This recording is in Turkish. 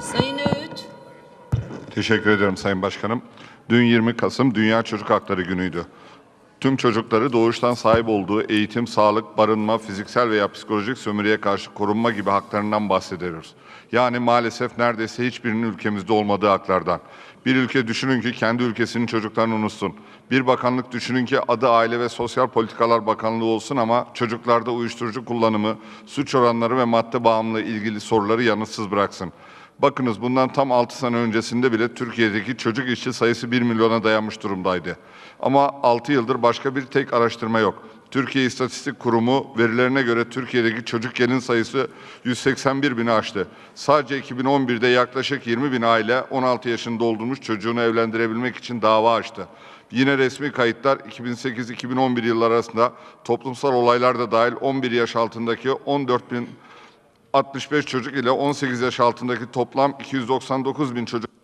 Sayın Öğüt. Teşekkür ederim Sayın Başkanım. Dün 20 Kasım Dünya Çocuk Hakları Günü'ydü. Tüm çocukları doğuştan sahip olduğu eğitim, sağlık, barınma, fiziksel veya psikolojik sömürüye karşı korunma gibi haklarından bahsediyoruz. Yani maalesef neredeyse hiçbirinin ülkemizde olmadığı haklardan. Bir ülke düşünün ki kendi ülkesinin çocuklarını unutsun. Bir bakanlık düşünün ki adı Aile ve Sosyal Politikalar Bakanlığı olsun ama çocuklarda uyuşturucu kullanımı, suç oranları ve madde bağımlılığı ilgili soruları yanıtsız bıraksın. Bakınız bundan tam 6 sene öncesinde bile Türkiye'deki çocuk işçi sayısı 1 milyona dayanmış durumdaydı. Ama 6 yıldır başka bir tek araştırma yok. Türkiye İstatistik Kurumu verilerine göre Türkiye'deki çocuk gelin sayısı 181 bini aştı. Sadece 2011'de yaklaşık 20 bin aile 16 yaşında olduğumuz çocuğunu evlendirebilmek için dava açtı. Yine resmi kayıtlar 2008-2011 yılları arasında toplumsal olaylar da dahil 11 yaş altındaki 14 bin 65 çocuk ile 18 yaş altındaki toplam 299 bin çocuk